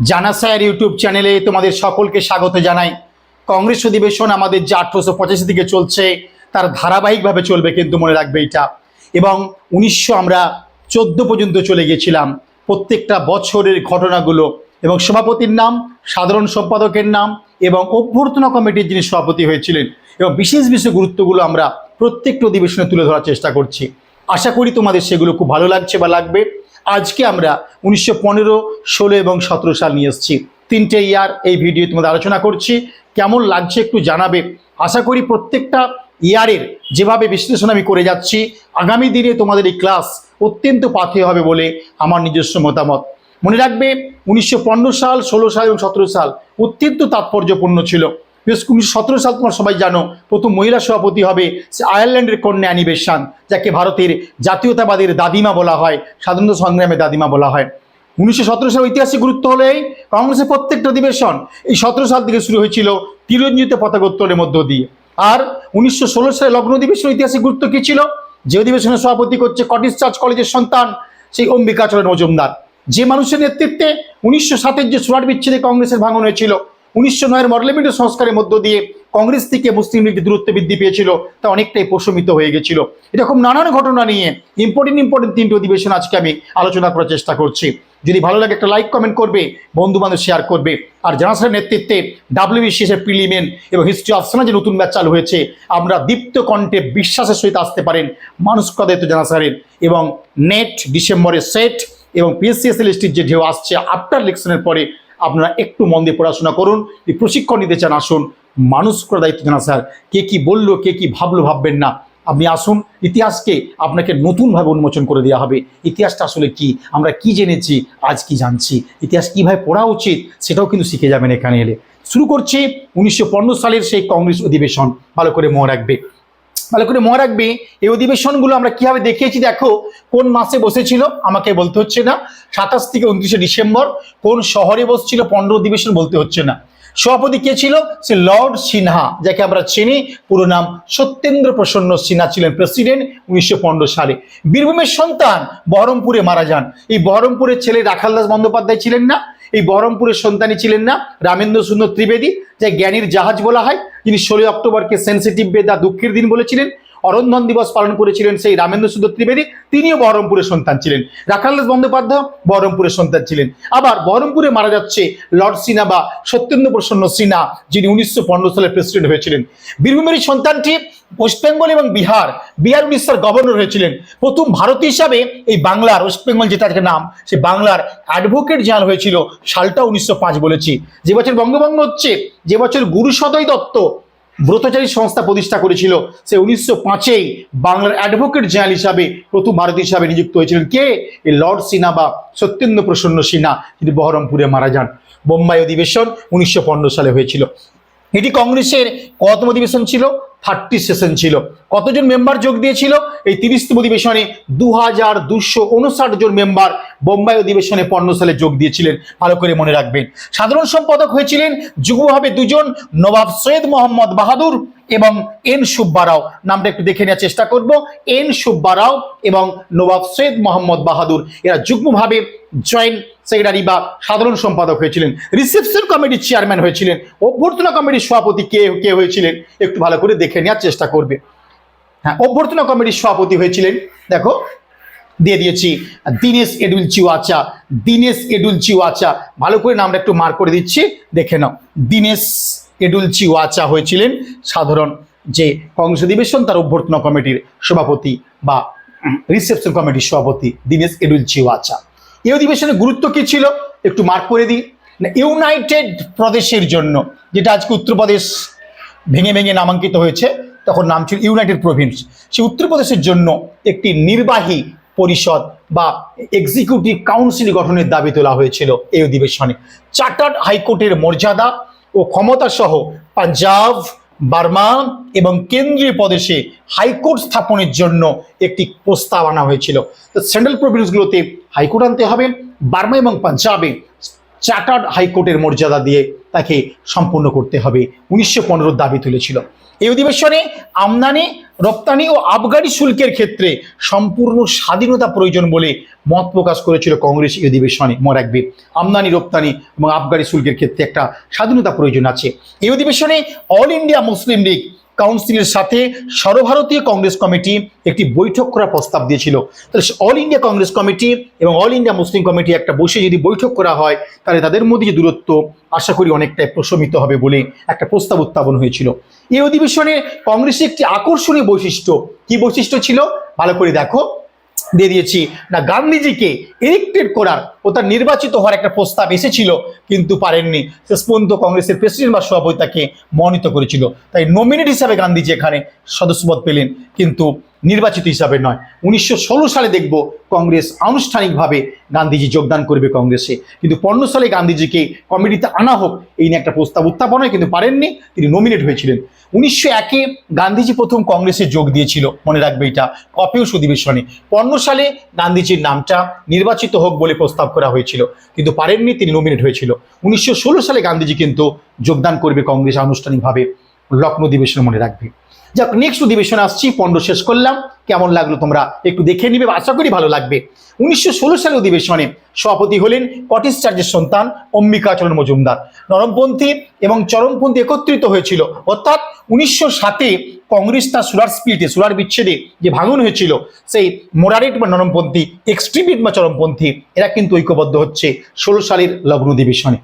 জানা sir YouTube চ্যানেলে তোমাদের সকলকে স্বাগত জানাই। কংগ্রেস অধিবেশন আমাদের যে আঠারোশো পঁচাশি থেকে চলছে, তার ধারাবাহিকভাবে চলবে কিন্তু মনে রাখবে এটা। এবং উনিশশো আমরা চোদ্দ পর্যন্ত চলে গেছিলাম প্রত্যেকটা বছরের ঘটনাগুলো। এবং সভাপতির নাম, সাধারণ সম্পাদকের নাম এবং অভ্যর্থনা কমিটির যিনি সভাপতি হয়েছিলেন এবং বিশেষ বিশেষ গুরুত্বগুলো আমরা প্রত্যেকটা অধিবেশনে তুলে ধরার চেষ্টা করছি। আশা করি তোমাদের সেগুলো খুব ভালো লাগছে বা লাগবে। আজকে আমরা উনিশশো পনেরো, ষোলো এবং সতেরো সাল নিয়ে এসেছি। তিনটে ইয়ার এই ভিডিও তোমাদের আলোচনা করছি। কেমন লাগছে একটু জানাবে। আশা করি প্রত্যেকটা ইয়ারের যেভাবে বিশ্লেষণ আমি করে যাচ্ছি, আগামী দিনে তোমাদের এই ক্লাস অত্যন্ত পাথেয় হবে বলে আমার নিজস্ব মতামত। মনে রাখবে, উনিশশো পনেরো সাল, ষোলো সাল এবং সতেরো সাল অত্যন্ত তাৎপর্যপূর্ণ ছিল। উনিশশো সতেরো সাল তোমার সবাই জানো, প্রথম মহিলা সভাপতি হবে আয়ারল্যান্ডের কন্যা অ্যানিবেশান, যাকে ভারতের জাতীয়তাবাদের দাদিমা বলা হয়, স্বাধীনতা সংগ্রামে দাদিমা বলা হয়। উনিশশো সতেরো সাল ঐতিহাসিক গুরুত্ব হলে কংগ্রেসের প্রত্যেকটা অধিবেশন এই সতেরো সাল থেকে শুরু হয়েছিল তিরঞ্জিত পতাকোত্তরের মধ্য দিয়ে। আর উনিশশো ষোলো সালে লগ্ন অধিবেশন ঐতিহাসিক গুরুত্ব কী ছিল? যে অধিবেশনের সভাপতি করছে কটিস চার্চ কলেজের সন্তান, সেই অম্বিকাচরণ মজুমদার। যে মানুষের নেতৃত্বে উনিশশো সাতের যে সুরাট বিচ্ছেদে কংগ্রেসের ভাঙন হয়েছিল উনিশশো নয়ের মডেলিমেন্টের সংস্কারের মধ্য দিয়ে কংগ্রেস থেকে মুসলিম লীগ দূরত্ব বৃদ্ধি পেয়েছিল, তা অনেকটাই প্রশমিত হয়ে গেছিল। এরকম নানান ঘটনা নিয়ে ইম্পর্টেন্ট ইম্পর্টেন্ট তিনটি অধিবেশন আজকে আমি আলোচনা করার চেষ্টা করছি। যদি ভালো লাগে একটা লাইক কমেন্ট করবে বন্ধু বান্ধব শেয়ার করবে। আর জানাসার নেতৃত্বে ডাব্লিউবিসিএসের প্রিলিমেন এবং হিস্ট্রি অফ যে নতুন ব্যাচ চালু হয়েছে, আমরা দীপ্ত কণ্ঠে বিশ্বাসের সহিত আসতে পারেন মানুষ কদায়িত্ব জানাসারের এবং নেট ডিসেম্বরের সেট এবং পিএসসিএসএল এসটির যে ঢেউ আসছে আফটার ইলেকশনের পরে আপনারা একটু মন দিয়ে পড়াশোনা করুন প্রশিক্ষণ নিতে চান, আসুন। মানুষ করে দায়িত্ব জানা স্যার কে কি বলল, কে কি ভাবলো, ভাববেন না। আপনি আসুন, ইতিহাসকে আপনাকে নতুনভাবে উন্মোচন করে দেওয়া হবে। ইতিহাসটা আসলে কি? আমরা কি জেনেছি? আজ কি জানছি? ইতিহাস কীভাবে পড়া উচিত? সেটাও কিন্তু শিখে যাবেন এখানে এলে। শুরু করছে উনিশশো পনেরো সালের সেই কংগ্রেস অধিবেশন। ভালো করে মনে রাখবে। ভালো করে মনে রাখবে, এই অধিবেশনগুলো আমরা কীভাবে দেখিয়েছি দেখো, কোন মাসে বসেছিল আমাকে বলতে হচ্ছে না, সাতাশ থেকে উনত্রিশে ডিসেম্বর, কোন শহরে বসছিল পনেরো অধিবেশন বলতে হচ্ছে না। সভাপতি কে ছিল? সে লর্ড সিনহা, যাকে আমরা চিনি। পুরো নাম সত্যেন্দ্র প্রসন্ন সিনহা ছিলেন প্রেসিডেন্ট উনিশশো পনেরো সালে। বীরভূমের সন্তান বহরমপুরে মারা যান। এই বহরমপুরের ছেলে রাখালদাস বন্দ্যোপাধ্যায় ছিলেন না। এই বহরমপুরের সন্তানই ছিলেন না রামেন্দ্র সুন্দর ত্রিবেদী যা জ্ঞানীর জাহাজ বলা হয়। তিনি ষোলোই অক্টোবরকে সেন্সিটিভ বেদা দুঃখের দিন বলেছিলেন। অরন্ধন দিবস পালন করেছিলেন সেই রামেন্দ্র সুন্দর ত্রিবেদী। তিনিও বহরমপুরের সন্তান ছিলেন। রাখালদাস বন্দ্যোপাধ্যায় বহরমপুরের সন্তান ছিলেন। আবার বহরমপুরে মারা যাচ্ছে লর্ড সিনহা বা সত্যেন্দ্র প্রসন্ন সিনহা, যিনি উনিশশো পনেরো সালে প্রেসিডেন্ট হয়েছিলেন। বীরভূমের সন্তানটি ওয়েস্টবেঙ্গল এবং বিহার বিহার উড়িষ্যার গভর্নর হয়েছিলেন। প্রথম ভারতীয় হিসাবে এই বাংলার, ওয়েস্ট বেঙ্গল যেটা নাম, সে বাংলার অ্যাডভোকেট জেনারেল হয়েছিল, সালটা উনিশশো পাঁচ বলেছি। যে বছর বঙ্গভঙ্গ হচ্ছে, যে বছর গুরু সদয় দত্ত ব্রতচারী সংস্থা প্রতিষ্ঠা করেছিল, সে উনিশশো পাঁচেই বাংলার অ্যাডভোকেট জেনারেল হিসাবে প্রথম ভারতীয় হিসাবে নিযুক্ত হয়েছিলেন। কে? এই লর্ড সিনহা বা সত্যেন্দ্র প্রসন্ন সিনহা, যিনি বহরমপুরে মারা যান। বোম্বাই অধিবেশন উনিশশো পনেরো সালে হয়েছিল। এটি কংগ্রেসের কতম অধিবেশন ছিল? থার্টি সেশন ছিল। কতজন মেম্বার যোগ দিয়েছিল? এই তিরিশতম অধিবেশনে দু হাজার দুশো উনষাট জন মেম্বার বোম্বাই অধিবেশনে পণ্য সালে যোগ দিয়েছিলেন। ভালো করে মনে রাখবেন। সাধারণ সম্পাদক হয়েছিলেন যুগ্মভাবে দুজন, নবাব সৈয়দ মোহাম্মদ বাহাদুর এবং এন সুব্বারাও নামটা একটু দেখে নেওয়ার চেষ্টা করব। এন সুব্বা রাও এবং নবাব সৈয়দ মোহাম্মদ বাহাদুর। এরা যুগ্মভাবে জয়েন্ট সেক্রেটারি বা সাধারণ সম্পাদক হয়েছিলেন রিসেপশন কমিটির চেয়ারম্যান হয়েছিলেন, অভ্যর্থনা কমিটির সভাপতি কে কে হয়েছিলেন, একটু ভালো করে দেখে নেওয়ার চেষ্টা করবে। হ্যাঁ অভ্যর্থনা কমিটির সভাপতি হয়েছিলেন, দেখো, দিয়ে দিয়েছি, দীনেশ এডুল চিওয়াচা, দীনেশ এডুল চিওয়াচা, ভালো করে নামটা একটু মার্ক করে দিচ্ছি, দেখে নাও, দীনেশ এডুল চিওয়াচা হয়েছিলেন সাধারণ যে কংগ্রেস অধিবেশন তার অভ্যর্থনা কমিটির সভাপতি বা রিসেপশন কমিটির সভাপতি দীনেশ এডুল চিওয়াচা। এই অধিবেশনের গুরুত্ব কি ছিল? একটু মার্ক করে দিই। ইউনাইটেড প্রদেশের জন্য, যেটা আজকে উত্তরপ্রদেশ ভেঙে ভেঙে নামাঙ্কিত হয়েছে, তখন নাম ছিল ইউনাইটেড প্রভিন্স সেই উত্তরপ্রদেশের জন্য একটি নির্বাহী পরিষদ বা এক্সিকিউটিভ কাউন্সিল গঠনের দাবি তোলা হয়েছিল এই অধিবেশনে। চার্টার্ড হাইকোর্টের মর্যাদা ও ক্ষমতা সহ পাঞ্জাব বার্মা এবং কেন্দ্রীয় প্রদেশে হাইকোর্ট স্থাপনের জন্য একটি প্রস্তাব আনা হয়েছিল। তো সেন্ট্রাল প্রভিন্সগুলোতে হাইকোর্ট আনতে হবে, বার্মা এবং পাঞ্জাবে চার্টার্ড হাইকোর্টের মর্যাদা দিয়ে তাকে সম্পূর্ণ করতে হবে, উনিশশো পনেরোর দাবি তুলেছিল। এই অধিবেশনে আমদানি, রপ্তানি ও আবগারি শুল্কের ক্ষেত্রে সম্পূর্ণ স্বাধীনতা প্রয়োজন বলে মত প্রকাশ করেছিল কংগ্রেস এই অধিবেশনে, মনে রাখবে। আমদানি, রপ্তানি এবং আবগারি শুল্কের ক্ষেত্রে একটা স্বাধীনতা প্রয়োজন আছে। এই অধিবেশনে অল ইন্ডিয়া মুসলিম লীগ কাউন্সিলের সাথে সর্বভারতীয় কংগ্রেস কমিটি একটি বৈঠক করার প্রস্তাব দিয়েছিল। তাহলে অল ইন্ডিয়া কংগ্রেস কমিটি এবং অল ইন্ডিয়া মুসলিম কমিটি একটা বসে যদি বৈঠক করা হয়, তাহলে তাদের মধ্যে যে দূরত্ব আশা করি অনেকটাই প্রশমিত হবে বলে একটা প্রস্তাব উত্থাপন হয়েছিল। এই অধিবেশনে কংগ্রেসের একটি আকর্ষণীয় বৈশিষ্ট্য, কি বৈশিষ্ট্য ছিল? ভালো করে দেখো। দিয়ে দিয়েছি। না, গান্ধীজিকে ইলেক্টেড করার ও তার নির্বাচিত হওয়ার একটা প্রস্তাব এসেছিল, কিন্তু পারেননি। শেষ পর্যন্ত কংগ্রেসের প্রেসিডেন্ট বা সভাপতি তাকে মনোনীত করেছিল। তাই নমিনেট হিসাবে গান্ধীজি এখানে সদস্যপদ পেলেন। কিন্তু নির্বাচিত হিসাবে নয়। উনিশশো সালে দেখব কংগ্রেস আনুষ্ঠানিকভাবে গান্ধীজি যোগদান করবে কংগ্রেসে। কিন্তু পনেরো সালে গান্ধীজিকে কমিটিতে আনা হোক, এই নিয়ে একটা প্রস্তাব উত্থাপন হয় কিন্তু পারেননি, তিনি নমিনেট হয়েছিলেন। উনিশশো একে গান্ধীজি প্রথম কংগ্রেসে যোগ দিয়েছিল, মনে রাখবে এটা, কপিউস অধিবেশনে। পনেরো সালে গান্ধীজির নামটা নির্বাচিত হোক বলে প্রস্তাব করা হয়েছিল, কিন্তু পারেননি, তিনি নমিনেট হয়েছিল। উনিশশো ষোলো সালে গান্ধীজি কিন্তু যোগদান করবে কংগ্রেস আনুষ্ঠানিকভাবে, লক্ষ্ণৌ অধিবেশনে মনে রাখবে। যাক নেক্সট অধিবেশনে আসছি, পণ্ড শেষ করলাম। কেমন লাগল তোমরা একটু দেখে নিবে আশা করি ভালো লাগবে। উনিশশো ষোলো সালে অধিবেশনে সভাপতি হলেন কটিস চার্জের সন্তান অম্বিকাচরণ মজুমদার। নরমপন্থী এবং চরমপন্থী একত্রিত হয়েছিল। অর্থাৎ উনিশশো সাতে কংগ্রেস তার সুরার স্পিরিটে সুরার বিচ্ছেদে যে ভাঙন হয়েছিল, সেই মোরারেট বা নরমপন্থী, এক্সট্রিমিট বা চরমপন্থী, এরা কিন্তু ঐক্যবদ্ধ হচ্ছে ষোলো সালের লগ্ন অধিবেশনে।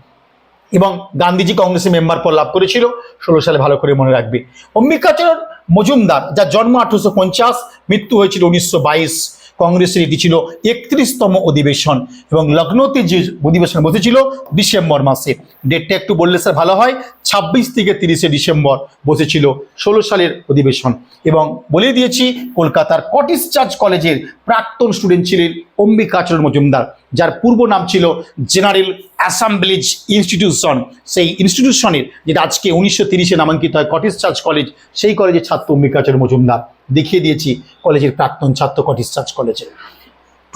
এবং গান্ধীজি কংগ্রেসের মেম্বার পদ লাভ করেছিল, ষোলো সালে ভালো করে মনে রাখবে। অম্বিকাচরণ মজুমদার যার জন্ম আঠারোশো পঞ্চাশ মৃত্যু হয়েছিল উনিশশো বাইশ। কংগ্রেসের এটি ছিল একত্রিশতম অধিবেশন এবং লখনৌতে যে অধিবেশন বসেছিল ডিসেম্বর মাসে। ডেটটা একটু বললে স্যার ভালো হয়, ছাব্বিশ থেকে তিরিশে ডিসেম্বর বসেছিল ষোলো সালের অধিবেশন। এবং বলে দিয়েছি, কলকাতার কটিস চার্চ কলেজের প্রাক্তন স্টুডেন্ট ছিলেন অম্বিকাচরণ মজুমদার, যার পূর্ব নাম ছিল জেনারেল অ্যাসাম্বলিজ ইনস্টিটিউশন। সেই ইনস্টিটিউশনের, যেটা আজকে উনিশশো তিরিশে নামাঙ্কিত হয় কটিস চার্চ কলেজ, সেই কলেজের ছাত্র অম্বিকাচরণ মজুমদার। দেখিয়ে দিয়েছি কলেজের প্রাক্তন ছাত্র কটিস চার্চ কলেজে।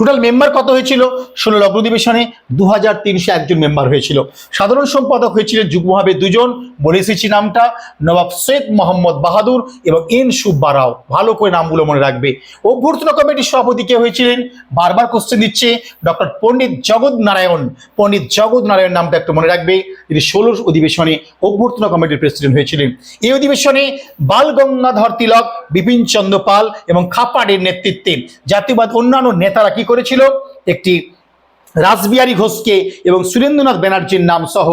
টোটাল মেম্বার কত হয়েছিল? ষোলো লগ্ন অধিবেশনে দু হাজার তিনশো একজন মেম্বার হয়েছিল। সাধারণ সম্পাদক হয়েছিলেন যুগ্মভাবে দুজন বলে এসেছি নামটা, নবাব সৈয়দ মোহাম্মদ বাহাদুর এবং এন সুব্বা রাও। ভালো করে নামগুলো মনে রাখবে। অভ্যর্থনা কমিটির সভাপতি কে হয়েছিলেন? বারবার কোশ্চেন দিচ্ছে ডক্টর পণ্ডিত জগৎ নারায়ণ। পণ্ডিত জগৎ নারায়ণ নামটা একটু মনে রাখবে। তিনি ষোলো অধিবেশনে অভ্যর্থনা কমিটির প্রেসিডেন্ট হয়েছিলেন। এই অধিবেশনে বাল গঙ্গাধর তিলক, বিপিন চন্দ্র পাল এবং খাপাড়ের নেতৃত্বে জাতিবাদ অন্যান্য নেতারা কি করেছিল একটি রাসবিহারী ঘোষকে এবং সুরেন্দ্রনাথ ব্যানার্জির নাম সহ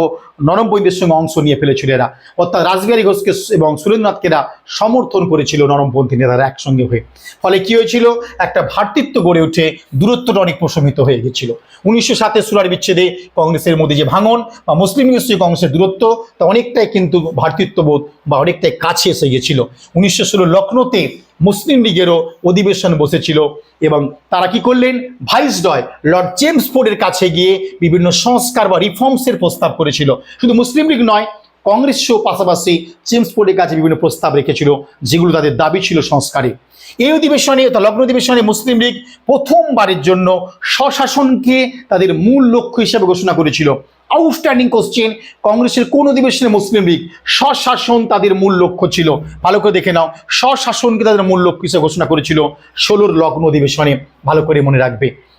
নরমপন্থীর সঙ্গে অংশ নিয়ে ফেলেছিল এরা। অর্থাৎ রাসবিহারী ঘোষকে এবং সুরেন্দ্রনাথকে এরা সমর্থন করেছিল নরমপন্থী নেতারা একসঙ্গে হয়ে। ফলে কি হয়েছিল? একটা ভ্রাতৃত্ব গড়ে উঠে, দূরত্বটা অনেক প্রশমিত হয়ে গেছিল। উনিশশো সাতে সুরার বিচ্ছেদে কংগ্রেসের মধ্যে যে ভাঙন বা মুসলিম সঙ্গে কংগ্রেসের দূরত্ব, তা অনেকটাই কিন্তু ভ্রাতৃত্ববোধ বা অনেকটাই কাছে এসে গেছিল। উনিশশো ষোলো লখনৌতে মুসলিম লীগেরও অধিবেশন বসেছিল এবং তারা কি করলেন? ভাইসডয় লর্ড জেমস ফোর্ডের কাছে গিয়ে বিভিন্ন সংস্কার বা রিফর্মসের প্রস্তাব করেছিল। শুধু মুসলিম লীগ নয় কংগ্রেসও পাশাপাশি জেমস ফোর্ডের কাছে বিভিন্ন প্রস্তাব রেখেছিল, যেগুলো তাদের দাবি ছিল সংস্কারে। এই অধিবেশনে অর্থাৎ লগ্ন অধিবেশনে মুসলিম লীগ প্রথমবারের জন্য স্বশাসনকে তাদের মূল লক্ষ্য হিসেবে ঘোষণা করেছিল। আউটস্ট্যান্ডিং কোশ্চেন কংগ্রেসের কোন অধিবেশনে মুসলিম লীগ স্বশাসন তাদের মূল লক্ষ্য ছিল? ভালো করে দেখে নাও, স্বশাসনকে তাদের মূল লক্ষ্য হিসেবে ঘোষণা করেছিল ষোলোর লগ্ন অধিবেশনে। ভালো করে মনে রাখবে।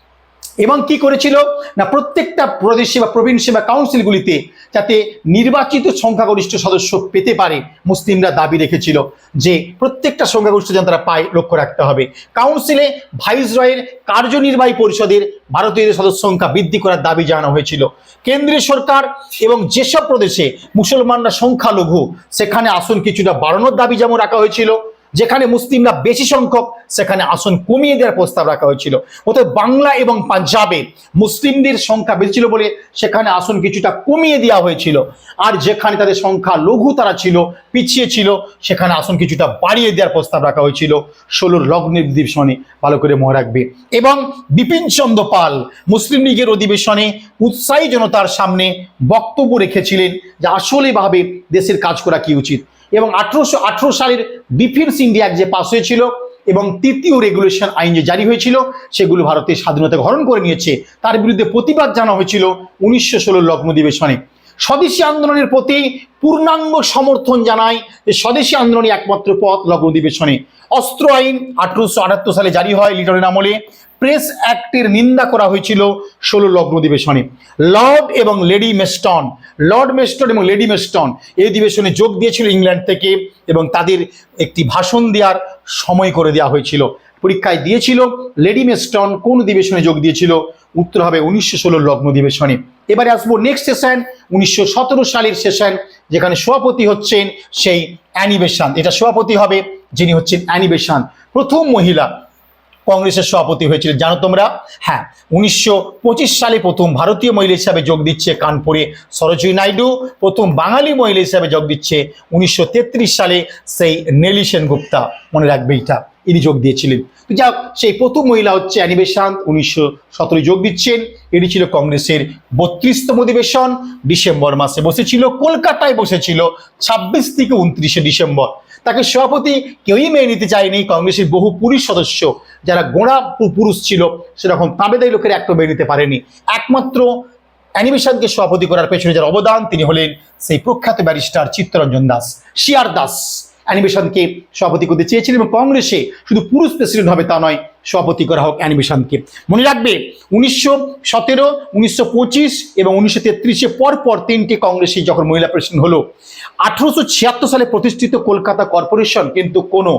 এবং কি করেছিল? না, প্রত্যেকটা প্রদেশে বা প্রভিন্সে বা কাউন্সিলগুলিতে যাতে নির্বাচিত সংখ্যাগরিষ্ঠ সদস্য পেতে পারে, মুসলিমরা দাবি রেখেছিল যে প্রত্যেকটা সংখ্যাগরিষ্ঠ যেন তারা পায় লক্ষ্য রাখতে হবে। কাউন্সিলে ভাইসরয়ের কার্যনির্বাহী পরিষদের ভারতীয়দের সদস্য সংখ্যা বৃদ্ধি করার দাবি জানানো হয়েছিল। কেন্দ্রীয় সরকার এবং যেসব প্রদেশে মুসলমানরা সংখ্যালঘু, সেখানে আসন কিছুটা বাড়ানোর দাবি যেমন রাখা হয়েছিল যেখানে মুসলিমরা বেশি সংখ্যক, সেখানে আসন কমিয়ে দেওয়ার প্রস্তাব রাখা হয়েছিল। অতএব বাংলা এবং পাঞ্জাবে মুসলিমদের সংখ্যা বেশি ছিল বলে সেখানে আসন কিছুটা কমিয়ে দেওয়া হয়েছিল। আর যেখানে তাদের সংখ্যা লঘু তারা ছিল, পিছিয়ে ছিল, সেখানে আসন কিছুটা বাড়িয়ে দেওয়ার প্রস্তাব রাখা হয়েছিল। ষোলোর লগ্নের অধিবেশনে, ভালো করে মনে রাখবে। এবং বিপিন চন্দ্র পাল মুসলিম লীগের অধিবেশনে উৎসাহী জনতার সামনে বক্তব্য রেখেছিলেন যে আসলেভাবে দেশের কাজ করা কি উচিত। এবং আঠারোশো আঠারো সালের ডিফেন্স ইন্ডিয়া যে পাস হয়েছিল এবং তৃতীয় রেগুলেশন আইন যে জারি হয়েছিল, সেগুলো ভারতের স্বাধীনতা গ্রহণ করে নিয়েছে। তার বিরুদ্ধে প্রতিবাদ জানা হয়েছিল উনিশশো ষোলো লগ্ন অধিবেশনে। স্বদেশী আন্দোলনের প্রতি পূর্ণাঙ্গ সমর্থন জানায় যে স্বদেশী আন্দোলনই একমাত্র পথ লগ্ন অধিবেশনে। অস্ত্র আইন আঠারোশো আটাত্তর সালে জারি হয় লিটনের আমলে। প্রেস অ্যাক্টের নিন্দা করা হয়েছিল ষোলো লগ্ন অধিবেশনে। লর্ড এবং লেডি মেস্টন, লর্ড মেস্টন এবং লেডি মেস্টন এই অধিবেশনে যোগ দিয়েছিল ইংল্যান্ড থেকে এবং তাদের একটি ভাষণ দেওয়ার সময় করে দেওয়া হয়েছিল। পরীক্ষায় দিয়েছিল লেডি মেস্টন কোন অধিবেশনে যোগ দিয়েছিল, উত্তর হবে উনিশশো ষোলো লগ্ন অধিবেশনে। এবারে আসব নেক্সট সেশন উনিশশো সতেরো সালের সেশন যেখানে সভাপতি হচ্ছেন সেই অ্যানিবেশন। এটা সভাপতি হবে, যিনি হচ্ছেন অ্যানিবেশন। প্রথম মহিলা কংগ্রেসের সভাপতি হয়েছিলেন। জানো তোমরা? হ্যাঁ উনিশশো পঁচিশ সালে প্রথম ভারতীয় মহিলা হিসাবে যোগ দিচ্ছে কানপুরে সরোজিনী নাইডু, প্রথম বাঙালি মহিলা হিসাবে যোগ দিচ্ছে উনিশশো তেত্রিশ সালে সেই নেলি সেনগুপ্তা। মনে রাখবে এটা, ইনি যোগ দিয়েছিলেন। তো যাক, সেই প্রথম মহিলা হচ্ছে অ্যানিবেশান্ত উনিশশো সতেরো যোগ দিচ্ছেন। এটি ছিল কংগ্রেসের বত্রিশতম অধিবেশন, ডিসেম্বর মাসে বসেছিল, কলকাতায় বসেছিল, ছাব্বিশ থেকে উনত্রিশে ডিসেম্বর। তাকে সভাপতি কেউই মেনে নিতে চায়নি। কংগ্রেসের বহু পুলিশ সদস্য যারা গোড়া পুরুষ ছিল, সেরকম তাঁবেদাই লোকের একটা মেনে নিতে পারেনি। একমাত্র অ্যানিমেশনকে সভাপতি করার পেছনে যার অবদান তিনি হলেন সেই প্রখ্যাত ব্যারিস্টার চিত্তরঞ্জন দাস, শিয়ার দাস। অ্যানিমেশনকে সভাপতি করতে চেয়েছিলেন এবং কংগ্রেসে শুধু পুরুষ প্রেসিডেন্ট হবে তা নয়, সভাপতি করা হোক অ্যানিমেশনকে মনে রাখবে, উনিশশো সতেরো, উনিশশো পঁচিশ এবং উনিশশো তেত্রিশে পর পর তিনটি কংগ্রেসে যখন মহিলা প্রেসিডেন্ট হলো, আঠারোশো ছিয়াত্তর সালে প্রতিষ্ঠিত কলকাতা কর্পোরেশন কিন্তু কোনো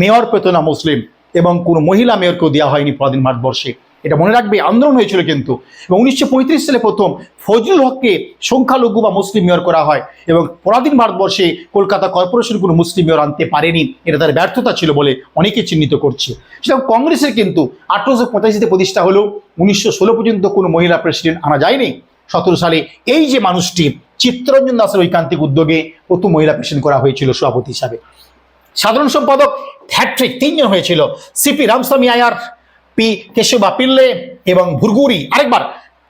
মেয়র পেত না মুসলিম এবং কোনো মহিলা মেয়রকেও দেওয়া হয়নি পরাধীন ভারতবর্ষে। এটা মনে রাখবে, আন্দোলন হয়েছিল কিন্তু। এবং উনিশশো পঁয়ত্রিশ সালে প্রথম ফজলুল হককে সংখ্যালঘু বা মুসলিম মেয়র করা হয় এবং পরাধীন ভারতবর্ষে কলকাতা কর্পোরেশন কোনো মুসলিম মেয়র আনতে পারেনি, এটা তার ব্যর্থতা ছিল বলে অনেকে চিহ্নিত করছে। সেরকম কংগ্রেসের কিন্তু আঠারোশো পঁচাশিতে প্রতিষ্ঠা হলেও উনিশশো ষোলো পর্যন্ত কোনো মহিলা প্রেসিডেন্ট আনা যায়নি। সতেরো সালে এই যে মানুষটি, চিত্তরঞ্জন দাসের ঐকান্তিক উদ্যোগে প্রথম মহিলা প্রেসিডেন্ট করা হয়েছিল সভাপতি হিসাবে। সাধারণ সম্পাদক হ্যাট্রিক তিনজন হয়েছিল সিপি রামস্বামী আয়ার পি কেশবা পিল্লে এবং ভুরগুরি আরেকবার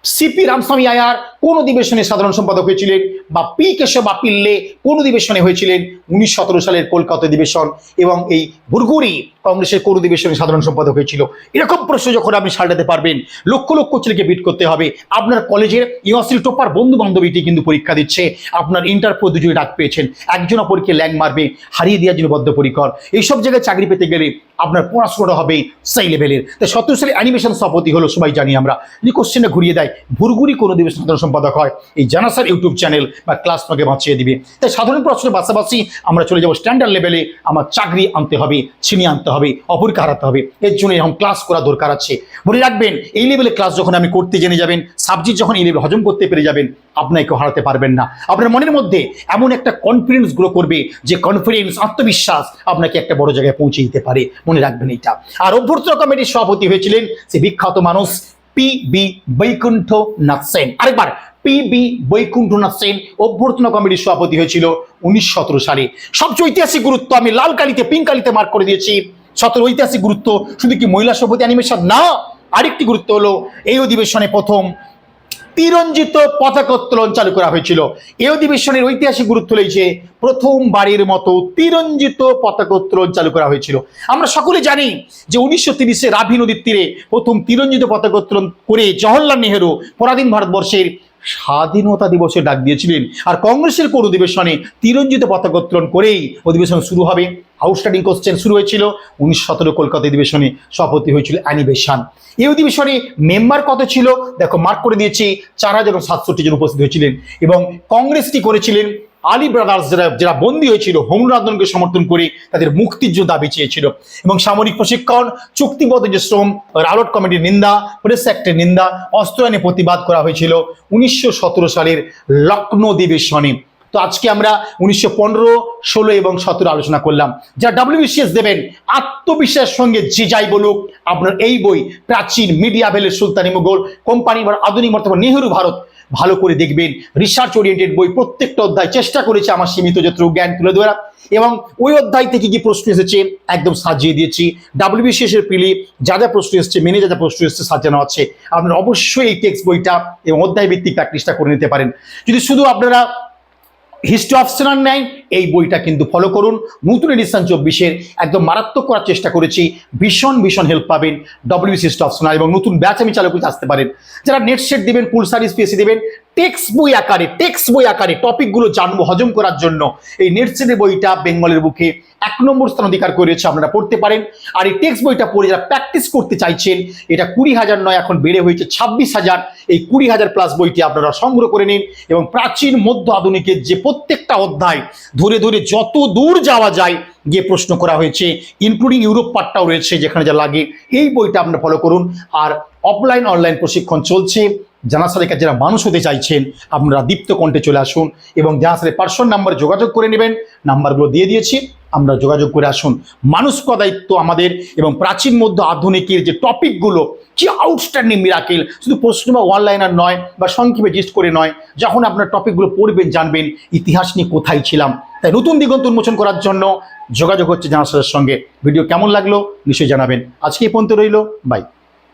সিপি রামস্বামী আয়ার কোন অধিবেশনে সাধারণ সম্পাদক হয়েছিলেন বা পি কেশবা পিল্লে কোন অধিবেশনে হয়েছিলেন উনিশ সালের কলকাতা অধিবেশন এবং এই ভুরগুরি কংগ্রেসের কোন অধিবেশনে সাধারণ সম্পাদক হয়েছিল। এরকম প্রশ্ন যখন আপনি সালটাতে পারবেন, লক্ষ লক্ষ ছেলেকে বিট করতে হবে। আপনার কলেজের ইউনিভার্সিটি টপার বন্ধু বান্ধবীটি কিন্তু পরীক্ষা দিচ্ছে। আপনার ইন্টার দুজনে ডাক পেয়েছেন। একজন অপরকে ল্যাং মারবে, হারিয়ে দেওয়ার জন্য বদ্ধপরিকর। এইসব জায়গায় চাকরি পেতে গেলে আপনার পড়াশোনাটা হবে সেই লেভেলের তাই সতেরো সালে অ্যানিমেশন সভাপতি হলো, সবাই জানি আমরা। যদি কোশ্চেনে ঘুরিয়ে দেয় ভুরগুরি কোনো দিবস সাধারণ সম্পাদক হয় এই জানাসার ইউটিউব চ্যানেল বা ক্লাস তোমাকে বাঁচিয়ে দিবে। তাই সাধারণ প্রশ্নের পাশাপাশি আমরা চলে যাব স্ট্যান্ডার্ড লেভেলে আমার চাকরি আনতে হবে ছিনিয়ে আনতে হবে, অপরকে হারাতে হবে। এর জন্য এরকম ক্লাস করা দরকার আছে। মনে রাখবেন, এই লেভেলে ক্লাস যখন আপনি করতে জেনে যাবেন সাবজেক্ট যখন এই লেভেল হজম করতে পেরে যাবেন, আপনাকে হারাতে পারবেন না। আপনার মনের মধ্যে এমন একটা কনফিডেন্স গ্রো করবে যে কনফিডেন্স আত্মবিশ্বাস আপনাকে একটা বড় জায়গায় পৌঁছে দিতে পারে। মনে রাখবেন এটা। আর অভ্যর্থনা কমিটির সভাপতি হয়েছিলেন সে বিখ্যাত মানুষ পি বি বৈকুণ্ঠনাথ আরেকবার পি বি বৈকুণ্ঠনাথ অভ্যর্থনা কমিটির সভাপতি হয়েছিল উনিশ সতেরো সালে। সবচেয়ে ঐতিহাসিক গুরুত্ব আমি লাল কালিতে, পিঙ্ক কালিতে মার্ক করে দিয়েছি। সতেরো ঐতিহাসিক গুরুত্ব শুধু কি মহিলা সভাপতি অ্যানিমেশন না, আরেকটি গুরুত্ব হলো, এই অধিবেশনে প্রথম তিরঞ্জিত পতাকা উত্তোলন চালু করা হয়েছিল। এই অধিবেশনের ঐতিহাসিক গুরুত্ব রয়েছে প্রথমবারের মতো তিরঞ্জিত পতাকা উত্তোলন চালু করা হয়েছিল। আমরা সকলে জানি যে উনিশশো তিরিশে রাভি নদীর তীরে প্রথম তিরঞ্জিত পতাকা উত্তোলন করে জওহরলাল নেহেরু পরাধীন ভারতবর্ষের স্বাধীনতা দিবসে ডাক দিয়েছিলেন। আর কংগ্রেসের কোন অধিবেশনে তিরঞ্জিত পতাকা উত্তোলন করেই অধিবেশন শুরু হবে। আউটস্ট্যান্ডিং কোশ্চেন শুরু হয়েছিল। উনিশ সতেরো কলকাতা অধিবেশনে সভাপতি হয়েছিল অ্যানিবেশন এই অধিবেশনে মেম্বার কত ছিল? দেখো মার্ক করে দিয়েছি, চার হাজার সাতষট্টি জন উপস্থিত হয়েছিলেন এবং কংগ্রেসটি করেছিলেন আলী ব্রাদার্স যারা যারা বন্দী হয়েছিল হোমরাদনকে সমর্থন করে তাদের মুক্তির দাবি চেয়েছিল। এবং সামরিক প্রশিক্ষণ, চুক্তিবদ্ধ যে শ্রম, রালট কমিটির নিন্দা, প্রেস অ্যাক্টের নিন্দা, অস্ত্র আইনে প্রতিবাদ করা হয়েছিল উনিশশো সতেরো সালের লক্ষ্ণৌ অধিবেশনে। তো আজকে আমরা উনিশশো পনেরো, ষোলো এবং সতেরো আলোচনা করলাম। যারা ডাব্লিউবিসিএস দেবেন, আত্মবিশ্বাসের সঙ্গে যে যাই বলুক, আপনার এই বই প্রাচীন মিডিয়া ভেলের সুলতানি মুঘল, কোম্পানি আধুনিক বর্তমান নেহেরু ভারত, ভালো করে দেখবেন। রিসার্চ ওরিয়েন্টেড বই প্রত্যেকটা অধ্যায় চেষ্টা করেছে আমার সীমিত যতটুকু জ্ঞান তুলে ধরা। এবং ওই অধ্যায় থেকে কি প্রশ্ন এসেছে, একদম সাজিয়ে দিয়েছি। ডাব্লিউবিসিএস এর পিলি যা যা প্রশ্ন এসেছে, মেনে যা যা প্রশ্ন এসেছে, সাজানো আছে। আপনারা অবশ্যই এই টেক্সট বইটা এবং অধ্যায় ভিত্তিক প্র্যাকটিসটা করে নিতে পারেন। যদি শুধু আপনারা হিস্ট্রি অপশনাল নেন এই বইটা কিন্তু ফলো করুন। নতুন এডিশন চব্বিশের একদম মারাত্মক করার চেষ্টা করেছি। ভীষণ ভীষণ হেল্প পাবেন ডব্লিউসি স্টফ সোনার এবং নতুন ব্যাচ আমি চালু করতে আসতে পারেন। যারা নেট সেট দেবেন পুলসার স্পিএসি দেবেন টেক্সট বই আকারে টেক্সট বই আকারে টপিকগুলো জানব হজম করার জন্য। এই নেট সেটের বইটা বেঙ্গলের বুকে এক নম্বর স্থান অধিকার করেছে, আপনারা পড়তে পারেন। আর এই টেক্সট বইটা পড়ে যারা প্র্যাকটিস করতে চাইছেন, এটা কুড়ি হাজার নয়, এখন বেড়ে হয়েছে ছাব্বিশ হাজার। এই কুড়ি হাজার প্লাস বইটি আপনারা সংগ্রহ করে নিন এবং প্রাচীন, মধ্য আধুনিকের যে প্রত্যেকটা অধ্যায় ধরে ধরে যত দূর যাওয়া যায় গিয়ে প্রশ্ন করা হয়েছে ইনক্লুডিং ইউরোপ পার্টটাও রয়েছে যেখানে যা লাগে, এই বইটা আপনারা ফলো করুন। আর অফলাইন অনলাইন প্রশিক্ষণ চলছে। জানাসারের কাছে যারা মানুষ হতে চাইছেন, আপনারা দীপ্ত কণ্ঠে চলে আসুন এবং জানাসারের পার্সোনাল নাম্বার যোগাযোগ করে নেবেন। নাম্বারগুলো দিয়ে দিয়েছি, আমরা যোগাযোগ করে আসুন। মানুষ দায়িত্ব আমাদের এবং প্রাচীন, মধ্য, আধুনিকের যে টপিকগুলো, কি আউটস্ট্যান্ডিং মিরাকেল, শুধু প্রশ্ন বা অনলাইনার নয় বা সংক্ষেপে জিস্ট করে নয়, যখন আপনার টপিকগুলো পড়বেন, জানবেন, ইতিহাস নিয়ে কোথায় ছিলাম। তাই নতুন দিগন্ত উন্মোচন করার জন্য যোগাযোগ হচ্ছে জানাসারের সঙ্গে। ভিডিও কেমন লাগল, নিশ্চয়ই জানাবেন। আজকে এই পর্যন্ত রইল বাই